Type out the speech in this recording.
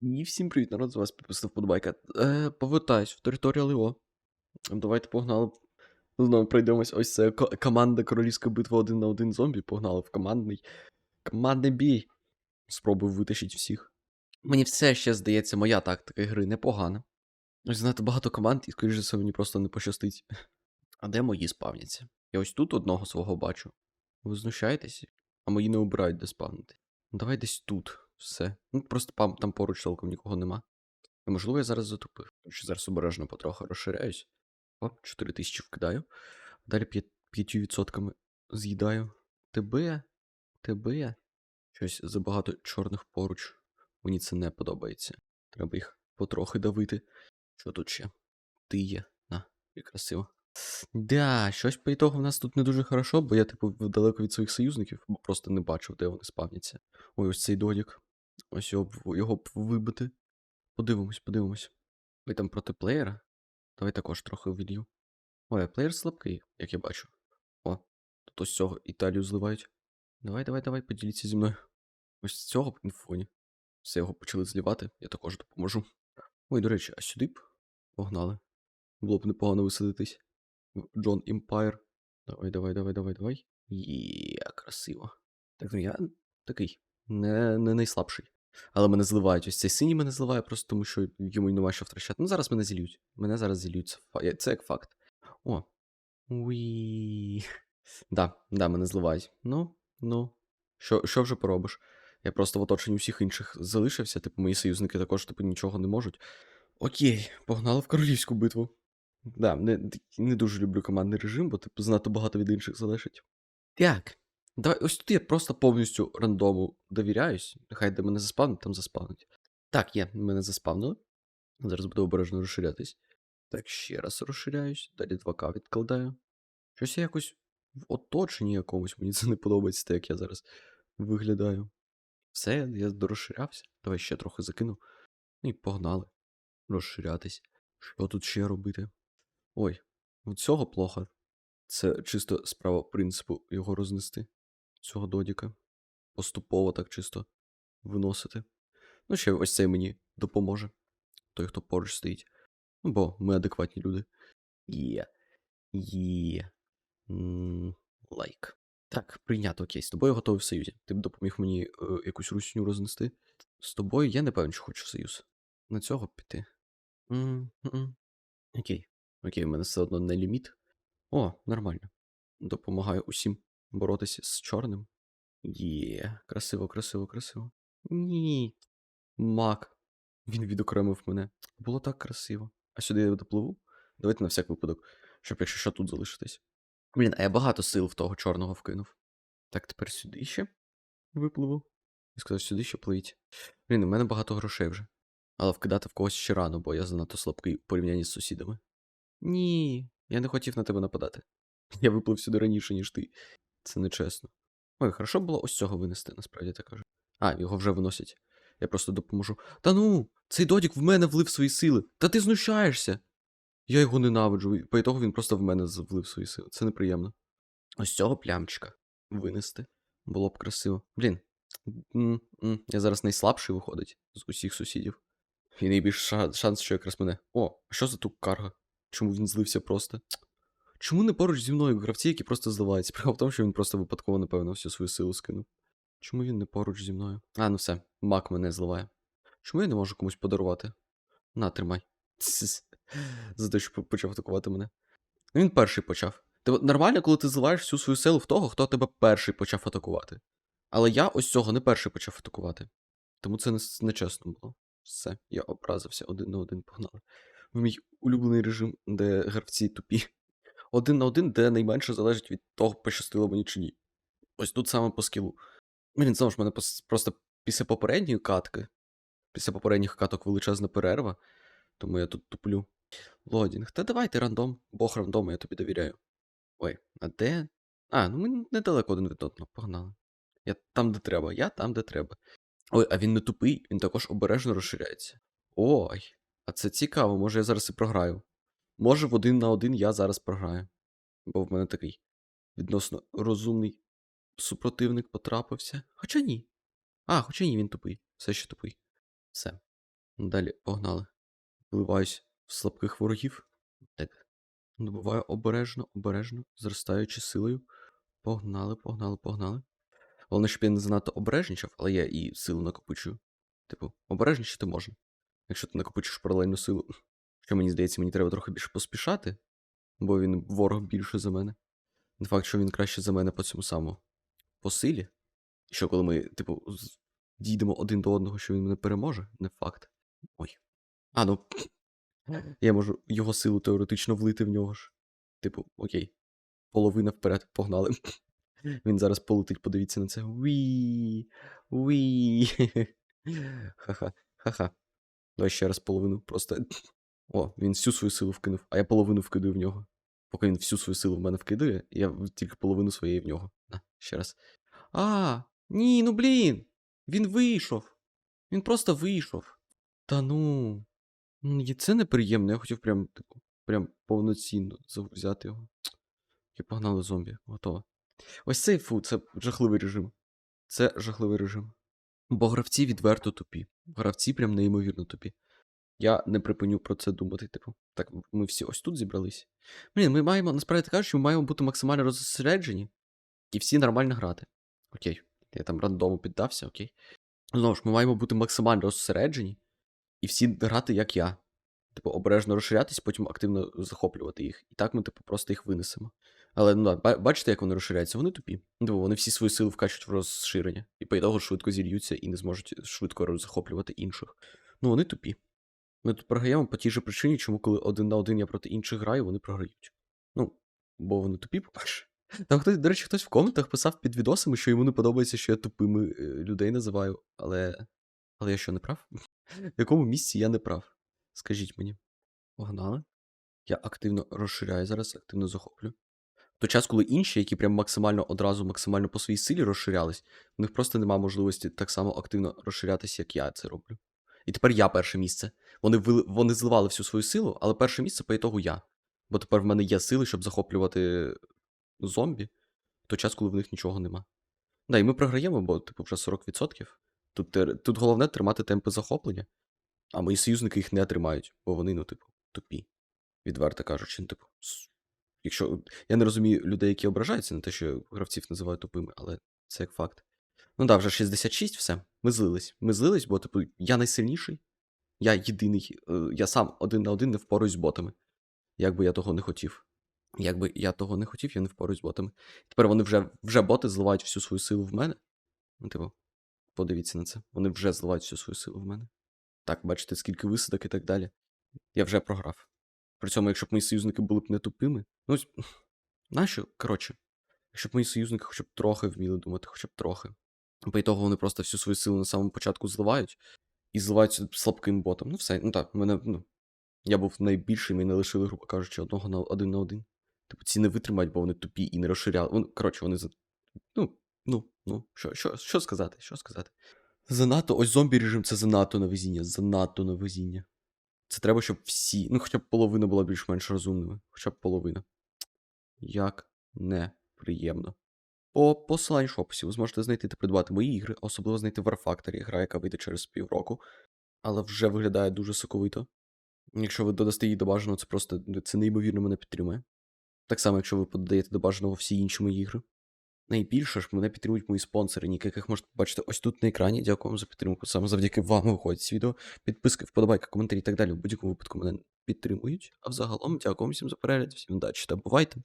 І всім привіт, народ, з вас підписав подбайка. Е, повертаюсь в територію ЛІО. Давайте погнали. Знову пройдемось. Ось це команда Королівська битва один на один зомбі. Погнали в командний. Командний бій. Спробую витащити всіх. Мені все ще здається, моя тактика гри непогана. Ось знаєте, багато команд, і, скоріш за все, мені просто не пощастить. А де мої спавняться? Я ось тут одного свого бачу. Ви знущаєтесь? А мої не обирають, де спавнити. Давай десь тут. Все. Ну, просто там поруч цілком нікого нема. І, можливо, я зараз затупив. Ще зараз обережно потроху розширяюсь. Оп, 4 тисячі вкидаю. Далі 5% з'їдаю. Тебе, тебе. Щось забагато чорних поруч. Мені це не подобається. Треба їх потрохи давити. Що тут ще? Ти є. На, і красиво. Да, щось по ітогу в нас тут не дуже хорошо, бо я, типу, далеко від своїх союзників, бо просто не бачив, де вони спавняться. Ой, ось цей додік. Ось його, б- його б вибити. Подивимось, подивимось. Ви там проти плеєра? Давай також трохи вілью. Ой, а плеєр слабкий, як я бачу. О, тут ось цього Італію зливають. Давай, давай, давай, поділіться зі мною. Ось з цього на фоні. Все його почали злівати, я також допоможу. Ой, до речі, а сюди б погнали. Було б непогано висадитись. Джон Імпайр. Давай, давай, давай, давай, давай. Є, красиво. Так, ну я такий, не, не найслабший. Але мене зливають. Ось цей синій мене зливає, просто тому що йому й нема що втрачати. Ну, зараз мене зілють. Мене зараз зілють. Це, як факт. О. Уі. Да, да, мене зливають. Ну, ну. Що, що вже поробиш? Я просто в оточенні всіх інших залишився, типу, мої союзники також, типу, нічого не можуть. Окей, погнали в королівську битву. Да, не, не дуже люблю командний режим, бо типу занадто багато від інших залежить. Так. Давай, ось тут я просто повністю рандому довіряюсь. Нехай де мене заспавнить, там заспавнить. Так, є, мене заспавнили. Зараз буду обережно розширятись. Так, ще раз розширяюсь, далі 2К відкладаю. Щось я якось в оточенні якомусь, мені це не подобається, те, як я зараз виглядаю. Все, я дорозширявся. Давай ще трохи закину. Ну і погнали. Розширятись. Що тут ще робити? Ой, у цього плохо. Це чисто справа принципу його рознести. Цього додіка. Поступово так чисто виносити. Ну, ще ось цей мені допоможе. Той, хто поруч стоїть. Ну, бо ми адекватні люди. Є. Є. Лайк. Так, прийнято, окей. З тобою готовий в союзі. Ти б допоміг мені е, якусь русню рознести. З тобою я не певен, що хочу в союз. На цього піти. Окей. Окей, в мене все одно не ліміт. О, нормально. Допомагаю усім боротися з чорним. Є, красиво, красиво, красиво. Ні. Мак. Він відокремив мене. Було так красиво. А сюди я допливу? Давайте на всяк випадок, щоб якщо що тут залишитись. Блін, а я багато сил в того чорного вкинув. Так, тепер сюди ще випливу. Я сказав, сюди ще пливіть. Блін, у мене багато грошей вже. Але вкидати в когось ще рано, бо я занадто слабкий в порівнянні з сусідами. Ні, я не хотів на тебе нападати. Я виплив сюди раніше, ніж ти. Це нечесно. Ой, хорошо було ось цього винести, насправді так кажу. А, його вже виносять. Я просто допоможу. Та ну, цей додік в мене влив свої сили. Та ти знущаєшся. Я його ненавиджу, по ітогу він просто в мене влив свої сили. Це неприємно. Ось цього плямчика винести. Було б красиво. Блін. Я зараз найслабший виходить з усіх сусідів. І найбільший шанс, що якраз мене. О, а що за тут карга? Чому він злився просто? Чому не поруч зі мною гравці, які просто зливаються? Справа в тому, що він просто випадково, напевно, всю свою силу скинув. Чому він не поруч зі мною? А, ну все, мак мене зливає. Чому я не можу комусь подарувати? На, тримай. За те, що почав атакувати мене. Ну, Він перший почав. Ти нормально, коли ти зливаєш всю свою силу в того, хто тебе перший почав атакувати. Але я ось цього не перший почав атакувати. Тому це не, с- нечесно було. Все, я образився один на один погнали. В мій улюблений режим, де гравці тупі. Один на один, де найменше залежить від того, пощастило мені чи ні. Ось тут саме по скілу. Блін, знову ж мене просто після попередньої катки, після попередніх каток величезна перерва, тому я тут туплю. Лодінг, та давайте рандом, бог рандому, я тобі довіряю. Ой, а де? А, ну ми недалеко один від одного, погнали. Я там, де треба, я там, де треба. Ой, а він не тупий, він також обережно розширяється. Ой, а це цікаво, може я зараз і програю. Може в один на один я зараз програю. Бо в мене такий відносно розумний супротивник потрапився. Хоча ні. А, хоча ні, він тупий. Все ще тупий. Все. Далі, погнали. Вливаюсь в слабких ворогів. Так. Добуваю обережно, обережно, зростаючи силою. Погнали, погнали, погнали. Головне, щоб я не занадто обережничав, але я і силу накопичую. Типу, обережничати можна. Якщо ти накопичиш паралельну силу. Що мені здається, мені треба трохи більше поспішати, бо він ворог більше за мене. Не факт, що він краще за мене по цьому самому. По силі. І що коли ми, типу, дійдемо один до одного, що він мене переможе, не факт. Ой. А, ну. Я можу його силу теоретично влити в нього ж. Типу, окей. Половина вперед, погнали. Він зараз полетить, подивіться на це. Уі. Уі. Ха-ха. Ха-ха. Давай ще раз половину. Просто. О, він всю свою силу вкинув, а я половину вкидаю в нього. Поки він всю свою силу в мене вкидує, я тільки половину своєї в нього. На, ще раз. А, ні, ну блін. Він вийшов. Він просто вийшов. Та ну. І Це неприємно, я хотів прям, типу, прям повноцінно взяти його. І погнали зомбі, готово. Ось цей фу, це жахливий режим. Це жахливий режим. Бо гравці відверто тупі. Гравці прям неймовірно тупі. Я не припиню про це думати. Типу, так, ми всі ось тут зібрались. Блін, ми маємо, насправді кажучи, ми маємо бути максимально розсереджені і всі нормально грати. Окей. Я там рандому піддався, окей. Знову ж, ми маємо бути максимально розсереджені і всі грати, як я. Типу, обережно розширятись, потім активно захоплювати їх. І так ми, типу, просто їх винесемо. Але ну, да, бачите, як вони розширяються? Вони тупі. Типу, вони всі свої сили вкачують в розширення. І по ітогу швидко зільються і не зможуть швидко захоплювати інших. Ну, вони тупі. Ми тут програємо по тій же причині, чому коли один на один я проти інших граю, вони програють. Ну, бо вони тупі, по-перше. Там хтось, до речі, хтось в коментах писав під відосами, що йому не подобається, що я тупими е, людей називаю, але. Але я що, не прав? В якому місці я не прав? Скажіть мені. Погнали. Я активно розширяю зараз, активно захоплю. В той час, коли інші, які прям максимально одразу, максимально по своїй силі розширялись, у них просто немає можливості так само активно розширятися, як я це роблю. І тепер я перше місце. Вони, вили... вони зливали всю свою силу, але перше місце по ітогу я. Бо тепер в мене є сили, щоб захоплювати зомбі, в той час, коли в них нічого нема. Да, і ми програємо, бо, типу, вже 40%. Тут, тут головне тримати темпи захоплення, а мої союзники їх не тримають, бо вони, ну, типу, тупі. Відверто кажучи, ну, типу. Якщо. Я не розумію людей, які ображаються на те, що гравців називають тупими, але це як факт. Ну да, вже 66, все. Ми злились. Ми злились, бо, типу, я найсильніший. Я єдиний, е, я сам один на один не впораюсь з ботами. Як би я того не хотів. Якби я того не хотів, я не впораюсь з ботами. Тепер вони вже, вже боти зливають всю свою силу в мене. Ну, типу, подивіться на це. Вони вже зливають всю свою силу в мене. Так, бачите, скільки висадок і так далі. Я вже програв. При цьому, якщо б мої союзники були б не тупими. Ну, нащо? Коротше, якщо б мої союзники хоча б трохи вміли думати, хоча б трохи. По ітогу вони просто всю свою силу на самому початку зливають і зливають слабким ботом. Ну, все, ну так, мене, ну. Я був найбільший, мене лишили, грубо кажучи, одного на один на один. Типу, ці не витримають, бо вони тупі і не розширяли. Вони, коротше, вони за. Ну, ну, ну, що, що, що сказати? Що сказати? Занадто, ось зомбі режим це занадто на везіння, занадто на везіння. Це треба, щоб всі, ну хоча б половина була більш-менш розумними. Хоча б половина. Як неприємно. По посиланню в описі ви зможете знайти та придбати мої ігри, особливо знайти Warfactory, гра, яка вийде через півроку, але вже виглядає дуже соковито. Якщо ви додасте її до бажаного, це просто це неймовірно мене підтримує. Так само, якщо ви подаєте до бажаного всі інші мої ігри. Найбільше ж мене підтримують мої спонсори, ніки яких можете побачити ось тут на екрані. Дякую вам за підтримку. Саме завдяки вам виходять ці відео. Підписки, вподобайки, коментарі і так далі. В будь-якому випадку мене підтримують. А взагалом, дякую всім за перегляд, всім удачі та бувайте!